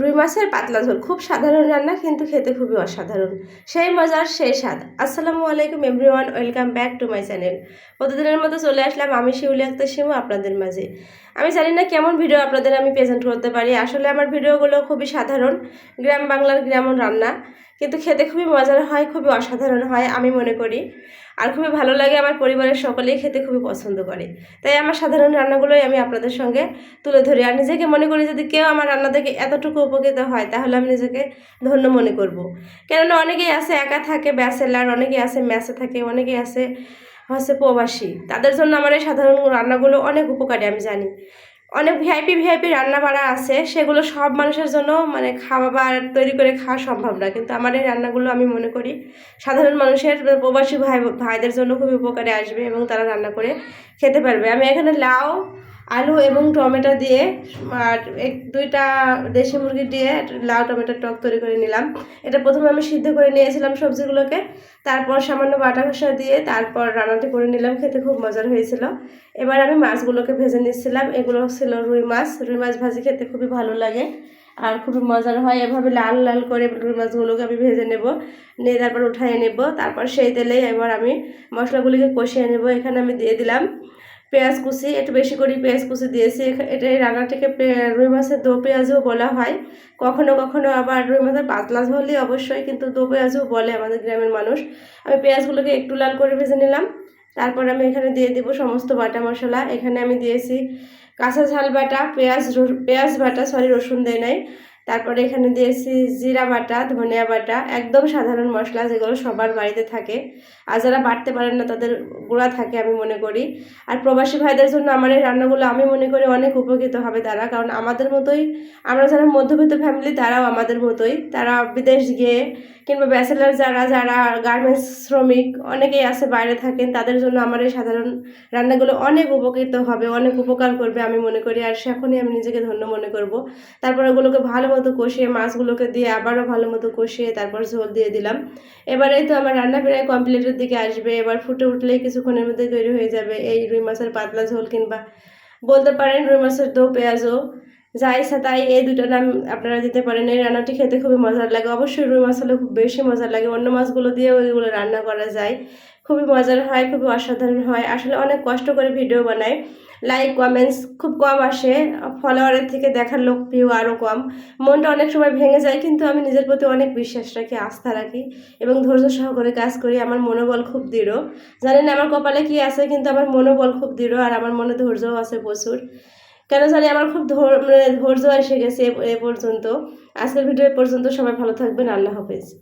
রুই মাছের পাতলা ঝোল, খুব সাধারণ রান্না কিন্তু খেতে খুবই অসাধারণ। সেই মজার, সেই স্বাদ। আসসালামু আলাইকুম everyone, welcome back to my channel. প্রতিদিনের মতো চলে আসলাম আমি শিউলি আক্তার সিমু আপনাদের মাঝে। আমি জানি না কেমন ভিডিও আপনাদের আমি প্রেজেন্ট করতে পারি। আসলে আমার ভিডিওগুলো খুবই সাধারণ, গ্রাম বাংলার গ্রামন রান্না। কিন্তু খেতে খুবই মজার হয়, খুবই অসাধারণ হয়, আমি মনে করি। আর খুবই ভালো লাগে আমার পরিবারের সকলেই খেতে খুবই পছন্দ করে। তাই আমার সাধারণ রান্নাগুলোই আমি আপনাদের সঙ্গে তুলে ধরি। আর নিজেকে মনে করি যদি কেউ আমার রান্না থেকে এতটুকু উপকৃত হয়, তাহলে আমি নিজেকে ধন্য মনে করব। কেননা অনেকেই আছে একা থাকে, ব্যাচেলার, অনেকেই আছে ম্যাচে থাকে, অনেকেই আছে হচ্ছে প্রবাসী। তাদের জন্য আমার এই সাধারণ রান্নাগুলো অনেক উপকারী, আমি জানি। অনেক ভিআইপি ভিআইপি রান্না বাড়া আছে, সেগুলো সব মানুষের জন্য মানে খাবার তৈরি করে খাওয়া সম্ভব না। কিন্তু আমার এই রান্নাগুলো আমি মনে করি সাধারণ মানুষের প্রবাসী ভাই, ভাইদের জন্য খুব উপকারে আসবে এবং তারা রান্না করে খেতে পারবে। আমি এখানে লাউ আলু এবং টমেটো দিয়ে, আর এক, দুইটা দেশি মুরগি দিয়ে লাউ টমেটোর টক তৈরি করে নিলাম। এটা প্রথমে আমি সিদ্ধ করে নিয়েছিলাম সবজিগুলোকে। তারপর সামান্য বাটা ঘষা দিয়ে তারপর রান্নাটি করে নিলাম, খেতে খুব মজার হয়েছিল। এবার আমি মাছগুলোকে ভেজে নিচ্ছিলাম। এগুলো ছিল রুই মাছ। রুই মাছ ভাজি খেতে খুবই ভালো লাগে আর খুবই মজার হয়। এভাবে লাল লাল করে রুই মাছগুলোকে আমি ভেজে নেব, নিয়ে তারপর উঠাইয়ে নেব। তারপর সেই তেলেই এবার আমি মশলাগুলিকে কষিয়ে নেব। এখানে আমি দিয়ে দিলাম পেঁয়াজ কুচি, একটু বেশি করে পেঁয়াজ কুচি দিয়েছি। এটা এই রান্নাটাকে রুই মাছের দো পেঁয়াজও বলা হয়। কখনো কখনো আবার রুই মাছের পাতলা ঝোলই অবশ্যই কিন্তু দো পেঁয়াজও বলে আমাদের গ্রামের মানুষ। আমি পেঁয়াজগুলোকে একটু লাল করে ভেজে নিলাম। তারপর আমি এখানে দিয়ে দিব সমস্ত বাটা মশলা। এখানে আমি দিয়েছি কাঁচা ঝাল বাটা, পেঁয়াজ পেঁয়াজ বাটা সরি রসুন দেয় নাই। তারপরে এখানে দিয়েছি জিরা বাটা, ধনিয়া বাটা, একদম সাধারণ মশলা যেগুলো সবার বাড়িতে থাকে। আর যারা বাড়তে পারেন না, তাদের গুঁড়া থাকে আমি মনে করি। আর প্রবাসী ভাইদের জন্য আমার এই রান্নাগুলো আমি মনে করি অনেক উপকৃত হবে তারা, কারণ আমাদের মতোই আমরা যারা মধ্যবিত্ত ফ্যামিলি তারাও আমাদের মতোই। তারা বিদেশ গিয়ে কিংবা ব্যাচেলার যারা যারা গার্মেন্টস শ্রমিক, অনেকেই আছে বাইরে থাকেন, তাদের জন্য আমার এই সাধারণ রান্নাগুলো অনেক উপকৃত হবে, অনেক উপকার করবে আমি মনে করি। আর সেখনই আমি নিজেকে ধন্য মনে করব। তারপর ওগুলোকে ভালো মতো কষিয়ে মাছগুলোকে দিয়ে আবারও ভালো মতো কষিয়ে তারপর ঝোল দিয়ে দিলাম। এবারে তো আমার রান্না প্রায় কমপ্লিটের দিকে আসবে। এবার ফুটে উঠলেই কিছুক্ষণের মধ্যে তৈরি হয়ে যাবে এই রুই মাছের পাতলা ঝোল কিংবা বলতে পারেন রুই মাছের দো পেঁয়াজও। যাই তাই এই দুটো নাম আপনারা দিতে পারেন। এই রান্নাটি খেতে খুবই মজার লাগে। অবশ্যই রুই মাছ হলে খুব বেশি মজার লাগে। অন্য মাছগুলো দিয়েও এগুলো রান্না করা যায়। খুবই মজার হয়, খুবই অসাধারণ হয়। আসলে অনেক কষ্ট করে ভিডিও বানাই লাইক কমেন্টস খুব কম আসে। ফলোয়ারের থেকে দেখার লোক ভিউ আরও কম। মনটা অনেক সময় ভেঙে যায়, কিন্তু আমি নিজের প্রতি অনেক বিশ্বাস রাখি, আস্থা রাখি এবং ধৈর্য সহকারে কাজ করি। আমার মনোবল খুব দৃঢ়। জানেন আমার কপালে কি আছে, কিন্তু আমার মনোবল খুব দৃঢ় আর আমার মনে ধৈর্যও আছে প্রচুর। কেন জানি আমার খুব মানে ধৈর্য এসে গেছে এ- পর্যন্ত। আজকের ভিডিও পর্যন্ত সবাই ভালো থাকবেন। আল্লাহ হাফেজ।